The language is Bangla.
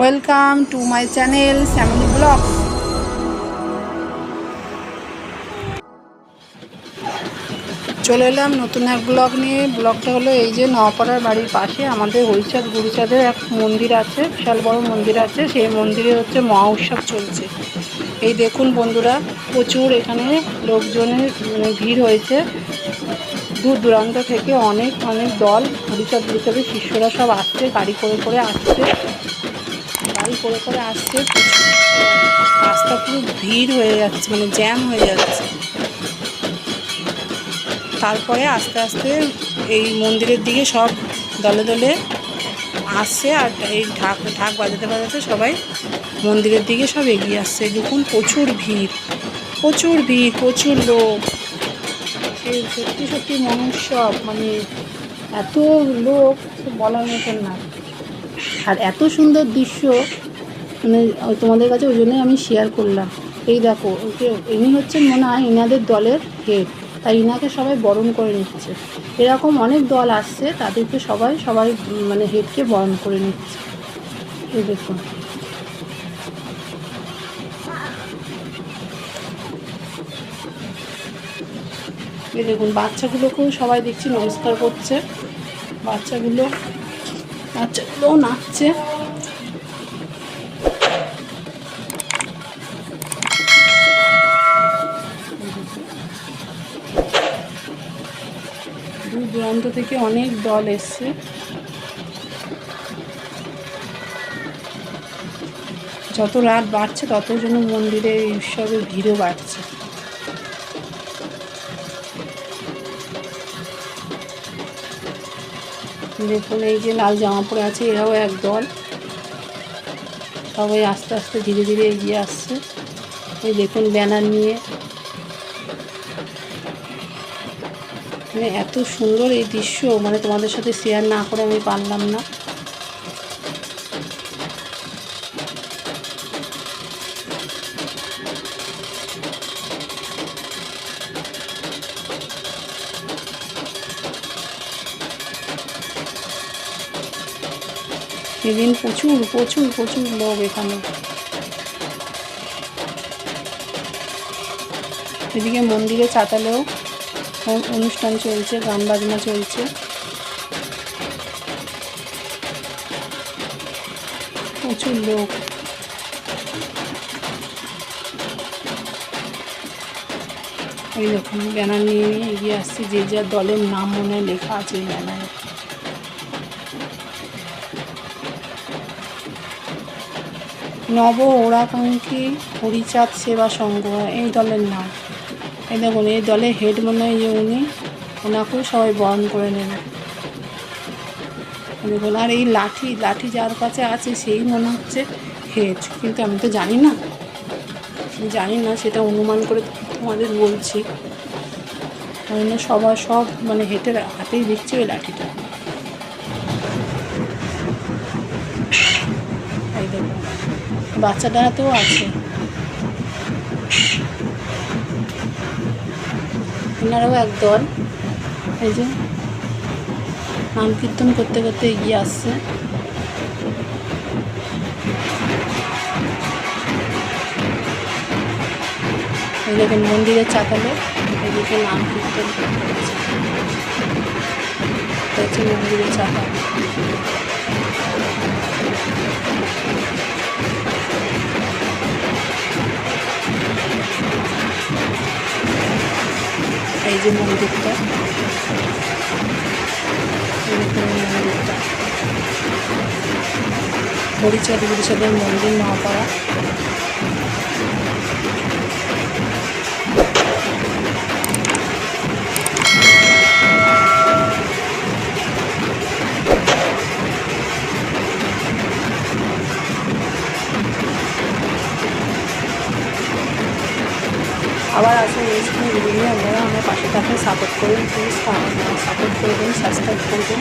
Welcome to my channel Shyamli blog চলে এলাম নতুন এক ব্লগ নিয়ে। ব্লগটা হলো এই যে নওপাড়ার বাড়ির পাশে আমাদের হরিচাঁদ গুরুচাঁদের এক মন্দির আছে, বিশাল বড় মন্দির আছে। সেই মন্দিরে হচ্ছে মহা উৎসব চলছে। এই দেখুন বন্ধুরা, প্রচুর এখানে লোকজনের মানে ভিড় হয়েছে। দূর দূরান্ত থেকে অনেক অনেক দল হরিচাঁদ গুরুচাঁদের শিষ্যরা সব আসছে, গাড়ি করে করে আসছে। গাড়ি করে করে আসছে। রাস্তা পুরো ভিড় হয়ে যাচ্ছে মানে জ্যাম হয়ে যাচ্ছে। তারপরে আস্তে আস্তে এই মন্দিরের দিকে সব দলে দলে আসছে আর এই ঢাক ঢাক বাজাতে বাজাতে সবাই মন্দিরের দিকে সব এগিয়ে আসছে। দেখুন, প্রচুর ভিড় প্রচুর ভিড়, প্রচুর লোক। সেই সত্যি সত্যি মহোৎসব মানে এত লোক, বলার মতন না। আর এত সুন্দর দৃশ্য মানে তোমাদের কাছে ওই জন্যই আমি শেয়ার করলাম। এই দেখো, ওকে, ইনি হচ্ছেন মনে হয় ইনাদের দলের হেড তাই ইনাকে সবাই বরণ করে নিচ্ছে। এরকম অনেক দল আসছে, তাদেরকে সবাই সবাই মানে হেডকে বরণ করে নিচ্ছে। এই দেখুন এই দেখুন, বাচ্চাগুলোকেও সবাই দেখছি নমস্কার করছে। বাচ্চাগুলো বাচ্চাগুলোও নাচছে। দূর দূরান্ত থেকে অনেক দল এসছে। যত রাত বাড়ছে, তত মন্দিরে এই উৎসবের ভিড়ও বাড়ছে। দেখুন, এই যে লাল জামা পরে আছে, এরাও একদল। সবাই আস্তে আস্তে ধীরে ধীরে এগিয়ে আসছে। এই দেখুন, ব্যানার নিয়ে। মানে এত সুন্দর এই দৃশ্য মানে তোমাদের সাথে শেয়ার না করে আমি পারলাম না। সেদিন প্রচুর প্রচুর প্রচুর লোক এখানে। এদিকে মন্দিরে চাতালেও অনুষ্ঠান চলছে, গান বাজনা চলছে। প্রচুর লোক। এই দেখুন, ব্যানার নিয়ে নিয়ে এগিয়ে আসছে, যে যার দলের নাম মনে লেখা আছে ব্যানারে। নব ওরাকাঙ্ক্ষী হরিচাঁদ সেবা সংঘ, এই দলের নাম। এই দেখুন, এই দলের হেড মনে হয় যে উনি, ওনাকেও সবাই বরণ করে নেবে। দেখুন, আর এই লাঠি লাঠি যার কাছে আছে, সেই মনে হচ্ছে হেড কিন্তু আমি তো জানি না। জানি না, সেটা অনুমান করে তোমাদের বলছি। সবার সব মানে হেঁটের হাতেই দেখছি ওই লাঠিটা এই বাচ্চাটা তো আছে। এনারাও এক দল এই যে নাম কীর্তন করতে করতে এগিয়ে আসছে। দেখুন, মন্দিরের চাতালে এদিকে নাম কীর্তন হচ্ছে মন্দিরের চাতাল। এই যে মন্দিরটা। মন্দিরটা হরিচাঁদ গুরুচাঁদের মন্দির নওপাড়া। আবার আসুন এই ভিডিও নিয়ে আপনারা আমার পাশে থাকলে সাপোর্ট করুন প্লিজ সাপোর্ট করবেন সাবস্ক্রাইব করবেন